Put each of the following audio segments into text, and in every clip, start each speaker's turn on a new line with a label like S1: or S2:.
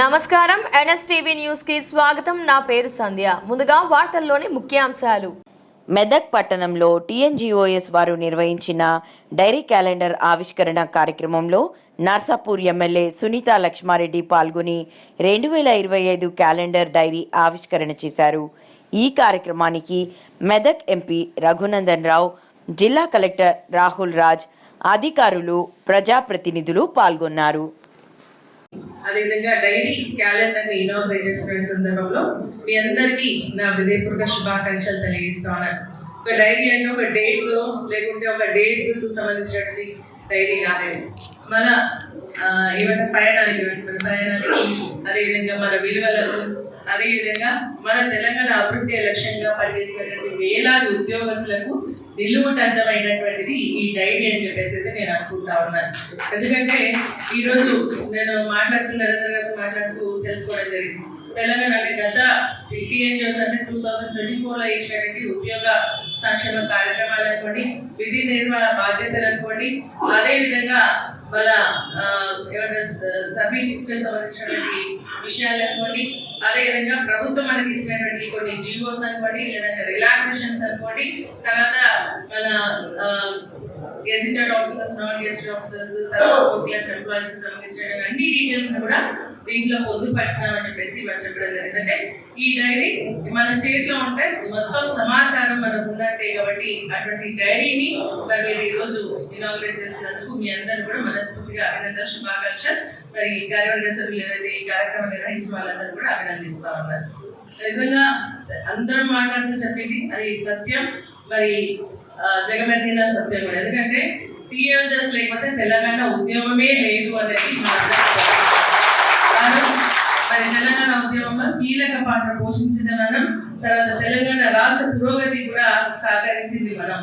S1: నమస్కారం. ఎన్ఎస్టీవీ న్యూస్కి స్వాగతం. నా పేరు సంధ్య. ముందుగా వార్తల్లోని ముఖ్యాంశాలు.
S2: మెదక్ పట్టణంలో టీఎన్జిఓఎస్ వారు నిర్వహించిన డైరీ క్యాలెండర్ ఆవిష్కరణ కార్యక్రమంలో నర్సాపూర్ ఎమ్మెల్యే సునీత లక్ష్మారెడ్డి పాల్గొని రెండు వేల ఇరవై ఐదు క్యాలెండర్ డైరీ ఆవిష్కరణ చేశారు. ఈ కార్యక్రమానికి మెదక్ ఎంపీ రఘునందన్ రావు జిల్లా కలెక్టర్ రాహుల్ రాజ్ అధికారులు ప్రజాప్రతినిధులు పాల్గొన్నారు.
S3: అదేవిధంగా డైరీ క్యాలెండర్ని ఇనాగ్రేట్ చేసుకునే సందర్భంలో మీ అందరికీ నా హృదయపూర్వక శుభాకాంక్షలు తెలియజేస్తా ఉన్నాను. ఒక డైరీ అంటే ఒక డేట్స్ లేకుంటే ఒక డేస్కు సంబంధించినటువంటి డైరీ కాలేదు మన ఏమైనా పయనానికి మన పయనానికి అదేవిధంగా మన విలువలకు అదేవిధంగా మన తెలంగాణ అభివృద్ధి లక్ష్యంగా పనిచేసినటువంటి వేలాది ఉద్యోగస్తులకు నిలువుటంతమైనటువంటిది ఈ డైరీ అని చెప్పేసి నేను అనుకుంటా ఉన్నాను. ఎందుకంటే ఈరోజు నేను మాట్లాడుతున్న నరేంద్ర గారితో మాట్లాడుతూ తెలుసుకోవడం జరిగింది. తెలంగాణ అంటే గత టీఎన్జిఓస్ అంటే టూ థౌసండ్ ట్వంటీ ఫోర్లో ఇచ్చినటువంటి ఉద్యోగ సంక్షేమ కార్యక్రమాలు అనుకోండి విధి నిర్వహణ బాధ్యతలు అనుకోండి అదేవిధంగా వాళ్ళ ఆ, ఏమంటారు సంబంధించినటువంటి విషయాలు అనుకోండి అదేవిధంగా ప్రభుత్వం మనకి ఇచ్చినటువంటి కొన్ని జీవోస్ అనుకోండి లేదంటే రిలాక్సేషన్స్ అనుకోండి తర్వాత మన gazetted officers non gazetted officers తర్వాత క్లాస్ ఎంప్లాయీస్ సంబంధించిన అన్ని డీటెయిల్స్ కూడా దీంట్లో పొందుపరిచినామని చెప్పేసి ఇవాళ చెప్పడం జరిగింది అంటే ఈ డైరీ మన చేతిలో ఉంటే మొత్తం సమాచారం మనకు ఉన్నట్టే కాబట్టి అటువంటి డైరీని మరి మీరు ఈ రోజు ఇనాగ్రేట్ చేసినందుకు మీ అందరూ కూడా మనస్ఫూర్తిగా అభినందన శుభాకాంక్ష మరి కార్యవర్గ సభ్యులు ఏదైతే ఈ కార్యక్రమం నిర్వహించిన వాళ్ళందరూ కూడా అభినందిస్తా ఉన్నారు. నిజంగా అందరం మాట్లాడుతూ చెప్పింది అది సత్యం. మరి జగమెరిగిన సత్యం కూడా. ఎందుకంటే టీఎంజెస్ లేకపోతే తెలంగాణ ఉద్యమమే లేదు అనేది మా మరి తెలంగాణ ఉద్యమంలో కీలక పాత్ర పోషించింది మనం. తర్వాత తెలంగాణ రాష్ట్ర పురోగతి కూడా సహకరించింది మనం.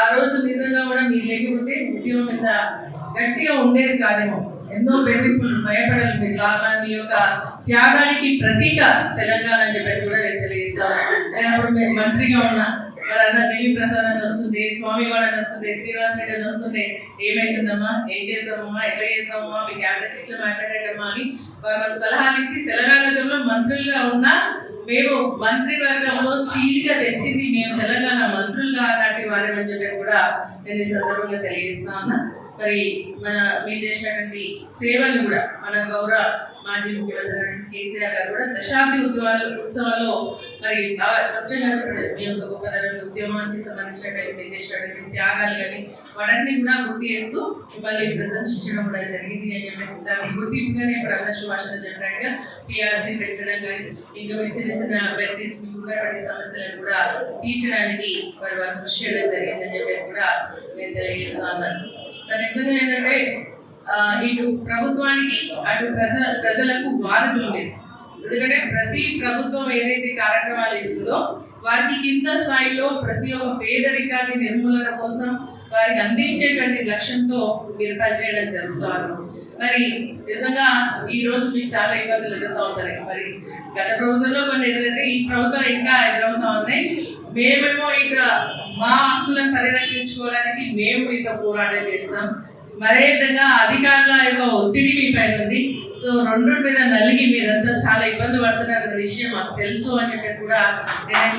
S3: ఆ రోజు నిజంగా కూడా మీరు లేకపోతే ఉద్యమం ఇంత గట్టిగా ఉండేది కాదేమో. ఎన్నో బెదిరింపులు భయపడలు మీరు కాగా మీ యొక్క త్యాగానికి ప్రతీక తెలంగాణ అని చెప్పేసి కూడా నేను తెలియజేస్తాను. నేను అప్పుడు మీరు మంత్రిగా ఉన్నా. మరి అన్న దేవి ప్రసాద్ అని వస్తుంది స్వామి గౌడ్ అని వస్తుంది శ్రీనివాస్ రెడ్డి అని వస్తుంది. ఏమైతుందమ్మా? ఏం చేద్దామమ్మా ఎట్లా చేద్దామమ్మా మీ క్యాబినెట్ ఇట్లా మాట్లాడేటమ్మా అని వారు మనకు సలహాలు ఇచ్చి తెలంగాణ ఉద్యమంలో మంత్రులుగా ఉన్న మేము మంత్రివర్గంలో చీలిక తెచ్చింది మేము తెలంగాణ మంత్రులుగా నాటి అని చెప్పేసి కూడా నేను ఈ సందర్భంగా తెలియజేస్తా ఉన్నా. మరి మన మీరు చేసినటువంటి సేవలు కూడా మన గౌరవ మాజీ ముఖ్యమంత్రి కేసీఆర్ గారు కూడా దశాబ్ది ఉత్సవాలు ఉత్సవాల్లో మరి బాగా స్పష్టంగా చెప్పారు. మీ యొక్క గొప్పతనం ఉద్యమానికి సంబంధించినటువంటి చేసినటువంటి త్యాగాలు కానీ వాటన్ని కూడా గుర్తు చేస్తూ మిమ్మల్ని ప్రశంసించడం కూడా జరిగింది అని చెప్పేసి దాన్ని గుర్తింపుగానే ఇప్పుడు అందరు సుభాషణ చెప్పినట్టుగా పిఆర్సీ పెంచడం కానీ ఇంకా మీరు చిన్న చిన్న బెనిఫిట్స్ ఉన్నటువంటి సమస్యలను కూడా తీర్చడానికి వారి వారు కృషి చేయడం జరిగిందని చెప్పేసి కూడా నేను తెలియజేస్తున్నాను. నిజంగా ఏంటంటే ఇటు ప్రభుత్వానికి అటు ప్రజ ప్రజలకు వారధులు ఎందుకంటే ప్రతి ప్రభుత్వం ఏదైతే కార్యక్రమాలు ఇస్తుందో వారికి కింద స్థాయిలో ప్రతి ఒక్క పేదరికాన్ని నిర్మూలన కోసం వారికి అందించేటువంటి లక్ష్యంతో మీరు పనిచేయడం జరుగుతారు. మరి నిజంగా ఈ రోజు మీకు చాలా ఇబ్బందులు ఎదురుతా మరి గత ప్రభుత్వంలో కొన్ని ఎదురైతే ఈ ప్రభుత్వం ఇంకా ఎదురవుతా ఉన్నాయి. మేమేమో ఇక మా హక్కులను పరిరక్షించుకోవడానికి మేము మీతో పోరాటం చేస్తాం. అదే విధంగా అధికారుల యొక్క ఒత్తిడి మీ పైన ఉంది. సో రెండు మీద నలిగి మీరంతా చాలా ఇబ్బంది పడుతున్నారన్న విషయం మాకు తెలుసు అని చెప్పేసి కూడా నేను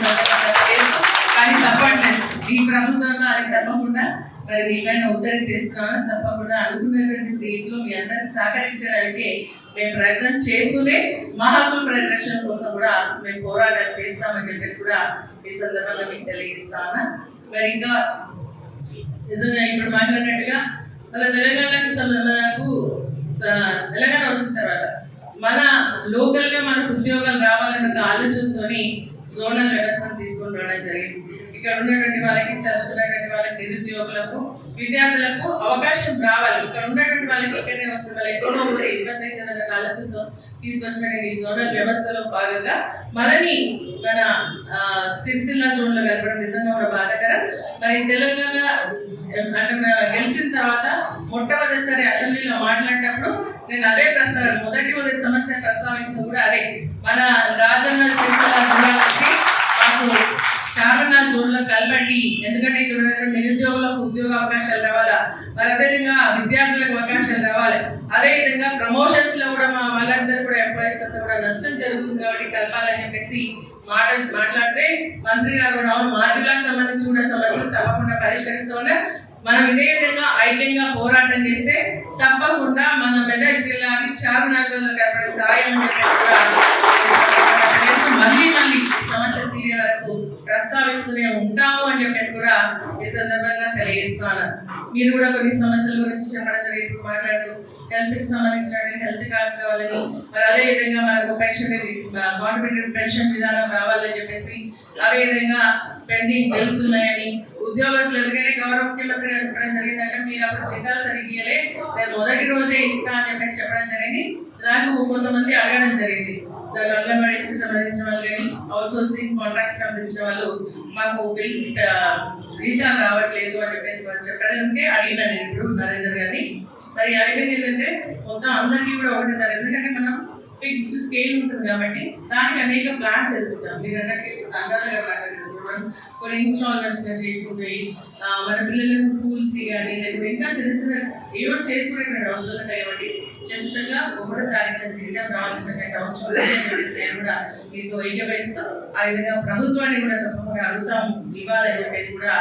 S3: తెలుసు కానీ తప్పట్లేదు. ఈ ప్రభుత్వంలో అది తప్పకుండా మరి మీ పైన ఒత్తిడి తెస్తున్నాను తప్పకుండా అనుకున్నటువంటి రీతిలో మీ అందరికి సహకరించడానికి మేము ప్రయత్నం చేస్తూనే మా హక్కుల పరిరక్షణ కోసం కూడా మేము పోరాటం చేస్తామని చెప్పేసి కూడా ఈ సందర్భంగా మీకు తెలియజేస్తామన్నా మరి ఇంకా నిజంగా ఇప్పుడు మాట్లాడినట్టుగా మన తెలంగాణకి మనకు తెలంగాణ వచ్చిన తర్వాత మన లోకల్గా మనకు ఉద్యోగాలు రావాలన్న ఒక ఆలోచనతో జోనల్ వ్యవస్థను తీసుకొని రావడం జరిగింది. ఇక్కడ ఉన్నటువంటి వాళ్ళకి చదువుకున్నటువంటి వాళ్ళకి నిరుద్యోగులకు విద్యార్థులకు అవకాశం రావాలి. ఇక్కడ ఉన్నటువంటి వాళ్ళకి ఇక్కడే వస్తుంది. వాళ్ళు ఎక్కడో ఉంటే ఇబ్బంది అవుతుందన్న ఆలోచనతో తీసుకొచ్చినటువంటి ఈ జోనల్ వ్యవస్థలో భాగంగా మనని మన సిరిసిల్ల జోన్లో కలపడం నిజంగా కూడా బాధాకరం. మరి తెలంగాణ అంటే గెలిచిన తర్వాత మొట్టమొదటిసారి అసెంబ్లీలో మాట్లాడేటప్పుడు నేను అదే ప్రస్తావన మొదటి మొదటి సమస్య ప్రస్తావించింది కూడా అదే. మన రాజన్న సిరిసిల్ల జిల్లా మాకు చారణ జోన్లో కలపండి. ఎందుకంటే ఇక్కడ ఉన్నటువంటి నిరుద్యోగులకు ఉద్యోగ అవకాశాలు రావాలా? మరి అదేవిధంగా విద్యార్థులకు అవకాశాలు రావాలి. అదేవిధంగా ప్రమోషన్స్లో కూడా మా వాళ్ళందరూ కూడా ఎంప్లాయీస్ అంతా కూడా నష్టం జరుగుతుంది కాబట్టి కలపాలని చెప్పేసి మాట మాట్లాడితే మంత్రి గారు కూడా అవును మా జిల్లాకు సంబంధించి కూడా సమస్యలు తప్పకుండా పరిష్కరిస్తూ ఉన్నారు మనం ఇదే విధంగా ఐక్యంగా పోరాటం చేస్తే తప్పకుండా మన మెదక్ జిల్లాకి చార్మినార్ జిల్లా కలపడం మళ్ళీ మళ్ళీ సమస్య తీరే వరకు ప్రస్తావిస్తూనే ఉంటాము ఈ సందర్భంగా తెలియజేస్తాను మీరు కూడా కొన్ని సమస్యల గురించి చెప్పడం జరిగింది. మాట్లాడుతూ హెల్త్కి సంబంధించిన హెల్త్ కార్డ్స్ కావాలని మరి అదే విధంగా మనకు పెన్షన్ కాంట్రిబ్యూటెడ్ పెన్షన్ విధానం రావాలని చెప్పేసి అదే విధంగా పెండింగ్ బిల్స్ ఉన్నాయని ఉద్యోగస్తులు ఎందుకంటే గౌరవ ముఖ్యమంత్రి గారు చెప్పడం జరిగిందంటే మీరు అప్పుడు జీతాలు సరిగ్గా నేను మొదటి రోజే ఇస్తా అని చెప్పేసి చెప్పడం జరిగింది. దానికి కొంతమంది అడగడం జరిగింది. దాని అంగన్వాడీస్కి సంబంధించిన వాళ్ళు కానీ అవుట్ సోర్సింగ్ కాంట్రాక్ట్స్ సంబంధించిన వాళ్ళు మాకు బిల్ ఆ, uh, రావట్లేదు అని చెప్పేసి వాళ్ళు చెప్పడానికి అడిగిన నేను ఇప్పుడు నరేంద్ర గారిని. మరి అడిగిన ఏంటంటే మొత్తం అందరికీ కూడా ఒకటే తర ఎందుకంటే మనం ఫిక్స్డ్ స్కేల్ ఉంటుంది కాబట్టి దానికి అనేక ప్లాన్స్ వేసుకుంటాం మీరు అన్నట్టు ఇప్పుడు అందరూ గారు కొన్ని ఇన్స్టాల్మెంట్స్గా మన పిల్లలను స్కూల్స్ కానీ లేకపోతే ఇంకా చిన్న చిన్న ఏవో చేసుకునేటువంటి అవసరం ఉంటాయి కాబట్టి ఖచ్చితంగా ఒకటో తారీఖు జీతం రావాల్సినటువంటి అవసరం ఉంది కూడా మీతో ఏకపరిస్తూ ఆ విధంగా ప్రభుత్వాన్ని కూడా తప్పకుండా అడుగుతాం ఇవ్వాలని చెప్పేసి కూడా